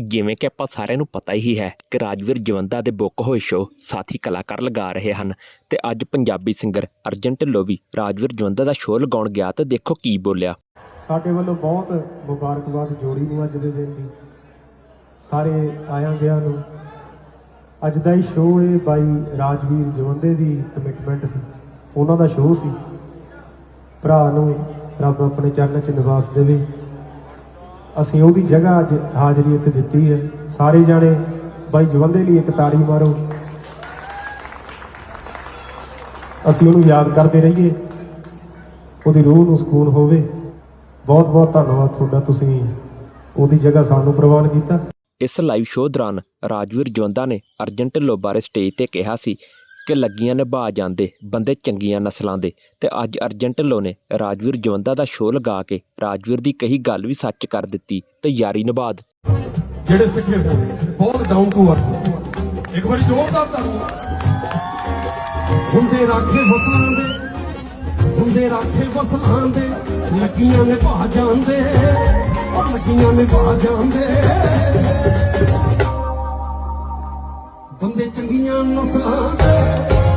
ਜਿਵੇਂ ਕਿ ਆਪਾਂ ਸਾਰਿਆਂ ਨੂੰ ਪਤਾ ਹੀ ਹੈ ਕਿ ਰਾਜਵੀਰ ਜਵੰਦਾ ਦੇ ਬੁੱਕ ਹੋਏ ਸ਼ੋਅ ਸਾਥੀ ਕਲਾਕਾਰ ਲਗਾ ਰਹੇ ਹਨ ਤੇ ਅੱਜ ਪੰਜਾਬੀ ਸਿੰਗਰ ਅਰਜਨ ਢਿੱਲੋਂ ਵੀ ਰਾਜਵੀਰ ਜਵੰਦਾ ਦਾ ਸ਼ੋਅ ਲਗਾਉਣ ਗਿਆ ਤੇ ਦੇਖੋ ਕੀ ਬੋਲਿਆ। ਸਾਡੇ ਵੱਲੋਂ ਬਹੁਤ ਮੁਬਾਰਕਬਾਦ, ਜੋੜੀ ਨੂੰ ਅੱਜ ਦੇ ਦਿਨ ਦੀ। ਸਾਰੇ ਆਇਆਂ ਗਿਆ ਨੂੰ। ਅੱਜ ਦਾ ਹੀ ਸ਼ੋਅ ਹੈ ਬਾਈ ਰਾਜਵੀਰ ਜਵੰਦੇ ਦੀ ਕਮਿਟਮੈਂਟ ਸੀ। ਉਹਨਾਂ ਦਾ ਸ਼ੋਅ ਸੀ। ਭਰਾ ਨੂੰ ਰੱਬ ਆਪਣੇ ਚਰਨ 'ਚ ਨਿਵਾਸ ਦੇਵੇ। ਅਸੀਂ ਉਹਦੀ ਜਗ੍ਹਾ ਅੱਜ ਹਾਜ਼ਰੀ ਇੱਥੇ ਦਿੱਤੀ ਹੈ। ਸਾਰੇ ਜਾਣੇ ਬਾਈ ਜਵੰਦੇ ਲਈ ਇੱਕ ਤਾੜੀ ਮਾਰੋ। ਅਸੀਂ ਉਹਨੂੰ ਯਾਦ ਕਰਦੇ ਰਹੀਏ। ਉਹਦੀ ਰੂਹ ਨੂੰ ਸਕੂਨ ਹੋਵੇ। ਬਹੁਤ ਬਹੁਤ ਧੰਨਵਾਦ ਤੁਹਾਡਾ ਤੁਸੀਂ ਉਹਦੀ ਜਗ੍ਹਾ ਸਾਨੂੰ ਪ੍ਰਵਾਨ ਕੀਤਾ। ਇਸ ਲਾਈਵ ਸ਼ੋਅ ਦੌਰਾਨ ਰਾਜਵੀਰ ਜਵੰਦਾ ਨੇ ਅਰਜਨ ਢਿੱਲੋਂ ਬਾਰੇ ਸਟੇਜ ਤੇ ਕਿਹਾ ਸੀ ਕਿ ਲੱਗੀਆਂ ਨਿਭਾ ਜਾਂਦੇ ਬੰਦੇ ਚੰਗੀਆਂ ਨਸਲਾਂ ਦੇ। ਤੇ ਅੱਜ ਅਰਜਨ ਢਿੱਲੋਂ ਨੇ ਰਾਜਵੀਰ ਜਵੰਦਾ ਦਾ ਸ਼ੋਅ ਲਗਾ ਕੇ ਰਾਜਵੀਰ ਦੀ ਕਹੀ ਗੱਲ ਵੀ ਸੱਚ ਕਰ ਦਿੱਤੀ ਤੇ ਯਾਰੀ ਨਿਭਾ ਦਿੱਤੀ। ਜਿਹੜੇ ਸਿੱਖੇ ਬਹੁਤ ਡਾਊਨ ਟੂ ਅਰਥ ਇੱਕ ਵਾਰੀ ਜ਼ੋਰਦਾਰ ਤਾੜੀਆਂ ਹੁੰਦੇ ਰਾਖੇ ਫਸਲਾਂ ਦੇ, ਹੁੰਦੇ ਰਾਖੇ ਫਸਲਾਂ ਦੇ, ਲੱਗੀਆਂ ਨੇ ਜਾਂਦੇ ਉਹ ਲੱਗੀਆਂ ਨੇ ਜਾਂਦੇ। ਬੰਦੇ ਚੰਗੀਆਂ ਨਸਲਾਂ